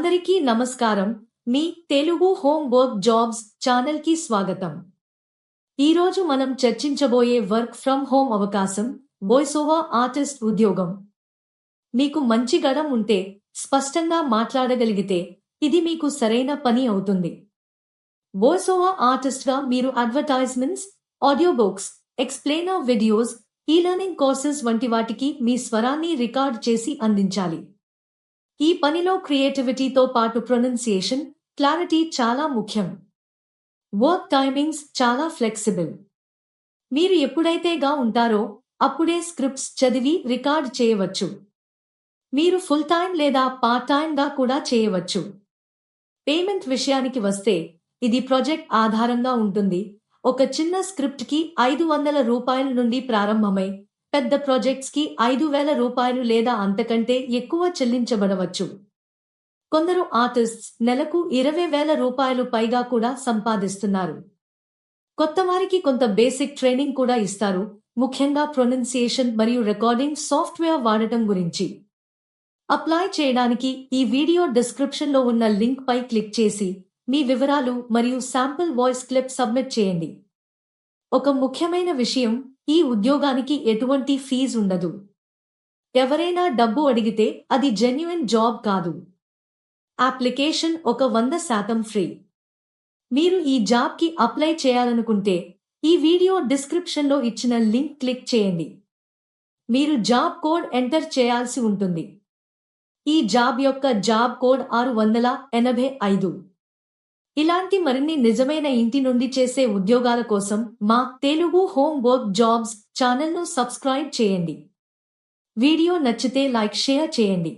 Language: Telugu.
అందరికీ నమస్కారం. మీ తెలుగు హోమ్ వర్క్ జాబ్స్ ఛానల్కి స్వాగతం. ఈరోజు మనం చర్చించబోయే వర్క్ ఫ్రమ్ హోమ్ అవకాశం ఓవా ఆర్టిస్ట్ ఉద్యోగం. మీకు మంచి గడం ఉంటే స్పష్టంగా మాట్లాడగలిగితే ఇది మీకు సరైన పని అవుతుంది. ఓవా ఆర్టిస్ట్గా మీరు advertisements audio books explainer videos e learning courses వంటి వాటికి మీ స్వరాన్ని రికార్డ్ చేసి అందించాలి. ఈ పనిలో క్రియేటివిటీతో పాటు ప్రొనౌన్సియేషన్ క్లారిటీ చాలా ముఖ్యం. వర్క్ టైమింగ్స్ చాలా ఫ్లెక్సిబుల్. మీరు ఎప్పుడైతేగా ఉంటారో అప్పుడే స్క్రిప్ట్స్ చదివి రికార్డ్ చేయవచ్చు. మీరు ఫుల్ టైం లేదా పార్ట్ టైంగా కూడా చేయవచ్చు. పేమెంట్ విషయానికి వస్తే ఇది ప్రాజెక్ట్ ఆధారంగా ఉంటుంది. ఒక చిన్న స్క్రిప్ట్కి ఐదు వందల రూపాయల నుండి ప్రారంభమై పెద్ద ప్రాజెక్ట్స్కి ఐదు వేల రూపాయలు లేదా అంతకంటే ఎక్కువ చెల్లించబడవచ్చు. కొందరు ఆర్టిస్ట్స్ నెలకు ఇరవై వేల రూపాయలు పైగా కూడా సంపాదిస్తున్నారు. కొత్త వారికి కొంత బేసిక్ ట్రైనింగ్ కూడా ఇస్తారు ముఖ్యంగా ప్రొనౌన్సియేషన్ మరియు రికార్డింగ్ సాఫ్ట్వేర్ వాడటం గురించి. అప్లై చేయడానికి ఈ వీడియో డిస్క్రిప్షన్లో ఉన్న లింక్ పై క్లిక్ చేసి మీ వివరాలు మరియు శాంపుల్ వాయిస్ క్లిప్ సబ్మిట్ చేయండి. ఒక ముఖ్యమైన విషయం ఈ ఉద్యోగానికి ఎటువంటి ఫీజు ఉండదు. ఎవరైనా డబ్బు అడిగితే అది జెన్యున్ జాబ్ కాదు. అప్లికేషన్ ఒక వంద శాతం ఫ్రీ మీరు ఈ జాబ్కి అప్లై చేయాలనుకుంటే ఈ వీడియో డిస్క్రిప్షన్లో ఇచ్చిన లింక్ క్లిక్ చేయండి. మీరు జాబ్ కోడ్ ఎంటర్ చేయాల్సి ఉంటుంది. ఈ జాబ్ యొక్క జాబ్ కోడ్ ఆరు వందల ఎనభై ఐదు. ఇలాంటి మరిన్ని నిజమైన ఇంటి నుండి చేసే ఉద్యోగాల కోసం మా తెలుగు హోమ్ వర్క్ జాబ్స్ ఛానల్ను సబ్స్క్రైబ్ చేయండి. వీడియో నచ్చితే లైక్ షేర్ చేయండి.